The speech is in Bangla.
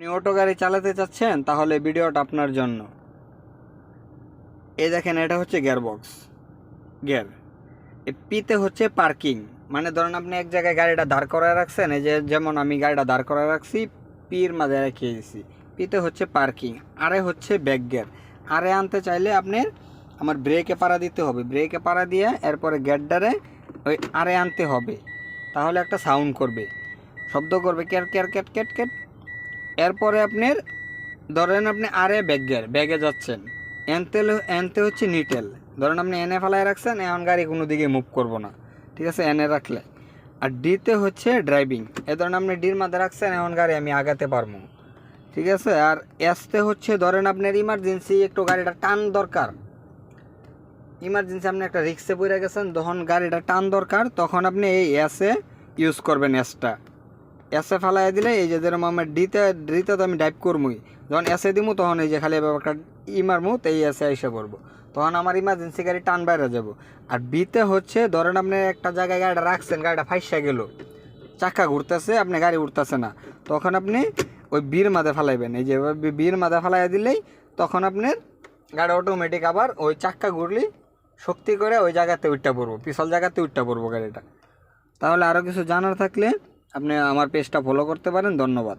আপনি অটো গাড়ি চালাতে চাচ্ছেন, তাহলে ভিডিওটা আপনার জন্য। এই দেখেন, এটা হচ্ছে গিয়ার। বক্স গিয়ার পিতে হচ্ছে পার্কিং। মানে ধরেন আপনি এক জায়গায় গাড়িটা দাঁড় করায় রাখছেন, এই যে যেমন আমি গাড়িটা দাঁড় করায় রাখছি, পির মাঝে রেখে দিয়েছি পিতে হচ্ছে পার্কিং, আরে হচ্ছে ব্যাক গিয়ার। আরে আনতে চাইলে আপনি আমার ব্রেকে পাড়া দিতে হবে। ব্রেকে পাড়া দিয়ে এরপরে গেটডারে ওই আরে আনতে হবে। তাহলে একটা সাউন্ড করবে। শব্দ করবে ক্যার ক্যার ক্যাট ক্যাট ক্যাট। এরপরে আপনার, ধরেন আপনি আরে ব্যাগ গিয়ার ব্যাগে যাচ্ছেন। এনতে এনতে হচ্ছে নিটেল। ধরেন আপনি এনে ফেলায় রাখছেন, এমন গাড়ি কোনো দিকে মুভ করব না। ঠিক আছে, এনে রাখলে। আর ডিতে হচ্ছে ড্রাইভিং এ ধরেন আপনি ডির মাঝে রাখছেন, এমন গাড়ি আমি আগাতে পারব। ঠিক আছে, আর এসতে হচ্ছে ধরেন আপনার ইমার্জেন্সি একটু গাড়িটা টান দরকার। ইমার্জেন্সি আপনি একটা রিক্সে পড়ে গেছেন, তখন গাড়িটা টান দরকার, তখন আপনি এই এসে ইউজ করবেন এসটা এসে ফেলাই দিলে এই যে যেরকম আমার ডিতে ডিতে তো আমি ডাইভ করবই। যখন এসে দিমু, তখন এই যে খালি ব্যাপারটা ই মারমু, তো এই এসে এসে করব তখন আমার ইমার্জেন্সি গাড়ি টান বাইরে যাব। আর বিতে হচ্ছে, ধরেন আপনি একটা জায়গায় গাড়িটা রাখছেন, গাড়িটা ফাইসা গেল, চাকা ঘুরতেছে, আপনি গাড়ি উঠতেছে না। তখন আপনি ওই বীর মাঝে ফেলাইবেন। এই যে বীর মাঝে ফেলাই দিলেই তখন আপনার গাড়ি অটোমেটিক আবার ওই চাক্কা ঘুরলি, শক্তি করে ওই জায়গাতে উঠটা পড়ব, পিছল জায়গাতে উঠটা পড়ব গাড়িটা। তাহলে আরও কিছু জানার থাকলে আপনি আমার পেজটা ফলো করতে পারেন ধন্যবাদ।